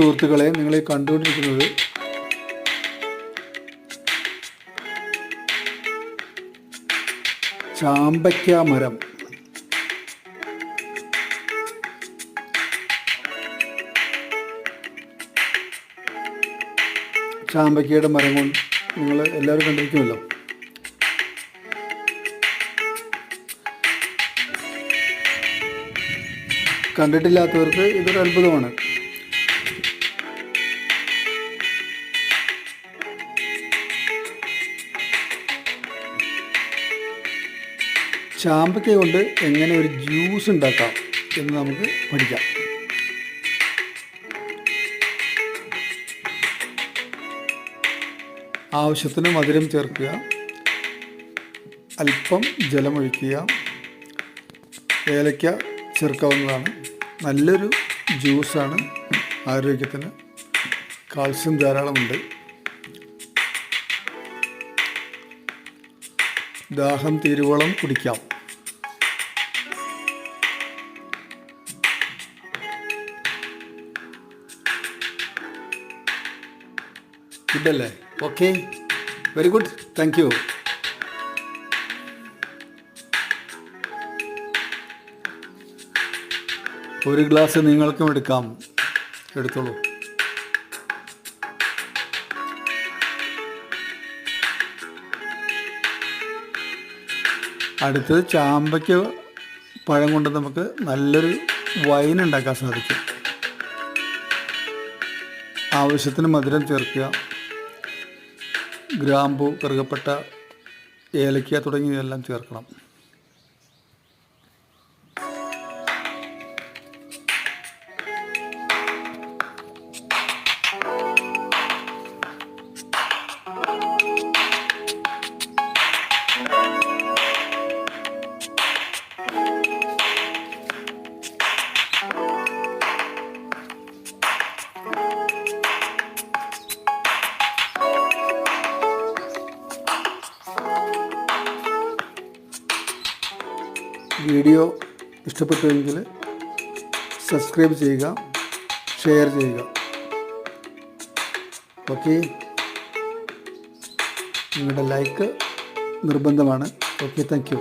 സുഹൃത്തുക്കളെ നിങ്ങളെ കണ്ടുകൊണ്ടിരിക്കുന്നത് ചാമ്പയ്ക്ക മരം. ചാമ്പയ്ക്കയുടെ മരം കൊണ്ട് നിങ്ങൾ എല്ലാവരും കണ്ടിരിക്കുമല്ലോ. കണ്ടിട്ടില്ലാത്തവർക്ക് ഇതൊരു അത്ഭുതമാണ്. ചാമ്പയ്ക്ക കൊണ്ട് എങ്ങനെ ഒരു ജ്യൂസ് ഉണ്ടാക്കാം എന്ന് നമുക്ക് പഠിക്കാം. ആവശ്യത്തിന് മധുരം ചേർക്കുക. അല്പം ജലമൊഴിക്കുക. ഏലയ്ക്ക ചേർക്കാവുന്നതാണ്. നല്ലൊരു ജ്യൂസാണ്. ആരോഗ്യത്തിന് കാൽസ്യം ധാരാളമുണ്ട്. ദാഹം തീരുവോളം കുടിക്കാം. ഗുഡല്ലേ okay very good thank you ഒരു ഗ്ലാസ് നിങ്ങൾക്കും എടുക്കാം. എടുത്തോളൂ. അടുത്തത് ചാമ്പയ്ക്ക് പഴം കൊണ്ട് നമുക്ക് നല്ലൊരു വൈൻ ഉണ്ടാക്കാൻ സാധിക്കും. ആവശ്യത്തിന് മധുരം ചേർക്കുക. ഗ്രാമ്പു കറുകപ്പട്ട ഏലക്ക തുടങ്ങിയതെല്ലാം ചേർക്കണം. വീഡിയോ ഇഷ്ടപ്പെട്ടുവെങ്കിൽ സബ്സ്ക്രൈബ് ചെയ്യുക ഷെയർ ചെയ്യുക. ഓക്കെ നിങ്ങളുടെ ലൈക്ക് നിർബന്ധമാണ്. Okay thank you